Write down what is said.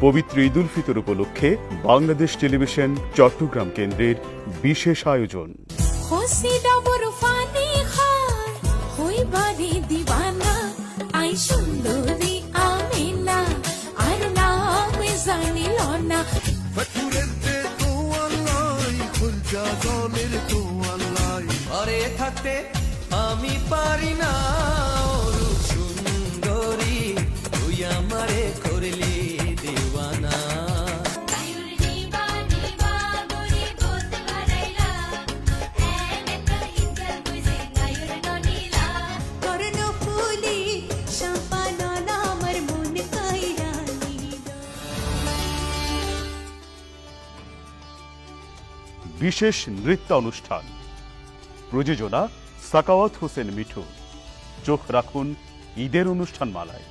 পবিত্র ঈদ উল ফিতর উপলক্ষে বাংলাদেশ টেলিভিশন চট্টগ্রাম কেন্দ্রের বিশেষ আয়োজন। থাকতে আমি পারি না সুন্দরী তুই আমারে করলি বিশেষ নৃত্য অনুষ্ঠান প্রযোজনা সাকাওয়াত হোসেন মিঠু। চোখ রাখুন ঈদের অনুষ্ঠান মালায়